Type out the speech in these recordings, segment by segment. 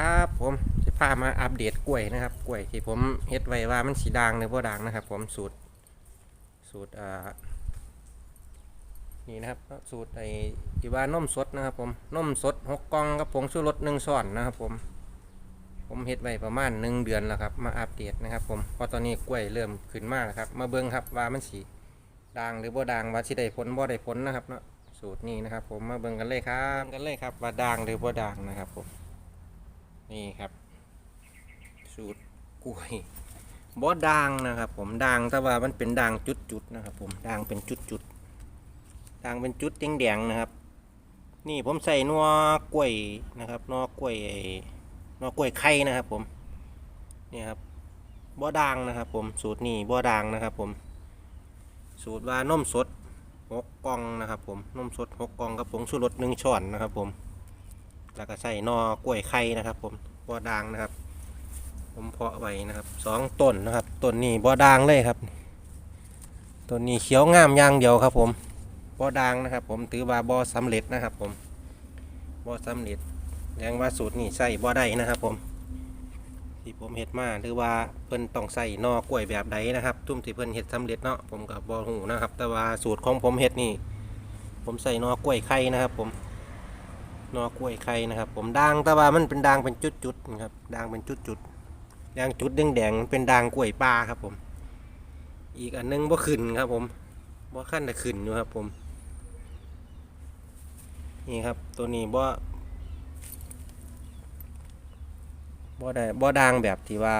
ครับ ผมจะพามาอัปเดตกล้วยนะครับกล้วยที่ผมเฮ็ดไว้ว่ามันสีด่างหรือบ่ด่างนะครับ ผมสูตรสูตรอ่านี่นะครับสูตรไอ้ที่ว่านมสดนะครับ ผมนมสดหกกล่องกับผงชูรสหนึ่งช้อนนะครับ ผม ผมเฮ็ดไว้ประมาณหนึ่งเดือนแล้วครับ มาอัปเดตนะครับ ผมเพราะตอนนี้กล้วยเริ่มขึ้นมากแล้วครับ มาเบิ่งครับว่ามันสีด่างหรือบ่ด่างว่าสิได้ผลบ่ได้ผลนะครับเนาะสูตรนี้นะครับ ผมมาเบิ่งกันเลยครับกันเลยครับว่าด่างหรือบ่ด่างนะครับผม นี่ครับ สูตรกล้วยบ่ด่างนะครับ ผมด่างแต่ว่ามันเป็นด่างจุดๆนะครับ ผมด่างเป็นจุดๆด่างเป็นจุดแดงๆนะครับ นี่ผมใส่นัวกล้วยนะครับนัวกล้วยนัวกล้วยไข่นะครับ ผมนี่ครับบ่ด่างนะครับ ผมสูตรนี้บ่ด่างนะครับ ผม สูตรว่านมสดหกกล่องนะครับ ผมนมสดหกกล่องกับผงชูรสหนึ่งช้อนนะครับ ผม แล้วก็ใส่นอกล้วยไข่นะครับ ผมบ่อด่างนะครับ ผมเพาะไว้นะครับสองต้นนะครับต้นนี้บ่อด่างเลยครับต้นนี้เขียวงามอย่างเดียวครับ ผมบ่อด่างนะครับ ผมถือว่าบ่สำเร็จนะครับ ผมบ่สำเร็จแสดงว่าสูตรนี้ใส่บ่ได้นะครับ ผมที่ผมเฮ็ดมาหรือว่าเพิ่นต้องใส่นอกล้วยแบบใดนะครับตุ้มที่เพิ่นเฮ็ดสำเร็จเนาะผมกับบ่ฮู้นะครับ แต่ว่าสูตรของผมเฮ็ดนี่ผมใส่นอกล้วยไข่นะครับ ผม นอกล้วยไข่นะครับ ผมด่างแต่ว่ามันเป็นด่างเป็นจุดๆนะครับด่างเป็นจุดๆด่างจุดแดงๆเป็นด่างกล้วยปลาครับผม อีกอันนึงบ่ขึ้นครับ ผมบ่ขั้นแต่ขึ้นอยู่ครับ ผม นี่ครับ ตัวนี้บ่บ่ได้บ่ด่างแบบที่ว่า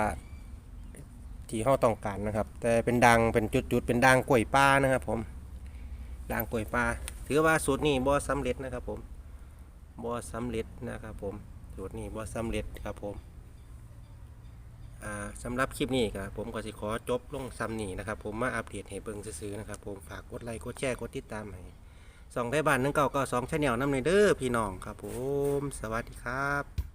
ที่เราต้องการนะครับ แต่เป็นด่างเป็นจุดๆเป็นด่างกล้วยปลานะครับ ผมด่างกล้วยปลาถือว่าสูตรนี้บ่สำเร็จนะครับ ผม บอสำเร็จนะครับผมสูตรนี้บอสำเร็จครับผมอ่าสำหรับคลิปนี้ครับผมก็สิขอจบลงซ้ำนี่นะครับผมมาอัปเดตให้เบิ่งซื้อนะครับผมฝากกดไลค์กดแชร์กดติดตามให้สองไทยบ้านหนึ่งเก่าก็สองชาแนลน้ำในเด้อพี่น้องครับผม สวัสดีครับ